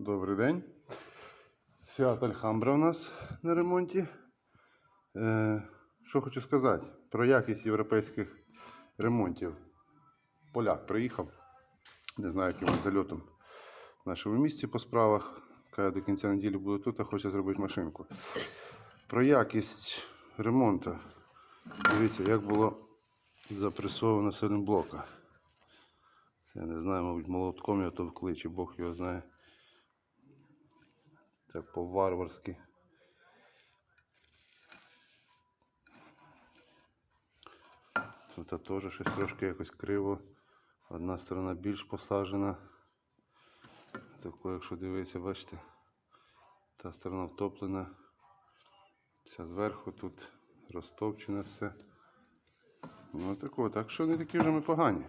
Добрий день. Фіат Альхамбра у нас на ремонті. Е, що хочу сказати про якість європейських ремонтів. Поляк приїхав, не знаю, яким зальотом в нашому місті по справах. Каже, до кінця неділі буду тут, а хоче зробити машинку. Про якість ремонту. Дивіться, як було запресовано силінблока. Це я не знаю, мабуть, молотком його товкли, чи Бог його знає. Це по-варварськи. Тут теж щось трошки якось криво. Одна сторона більш посаджена. Тако, якщо дивитися, бачите, та сторона втоплена. Ця зверху тут розтопчене все. Ну тако, так що не такі вже ми погані.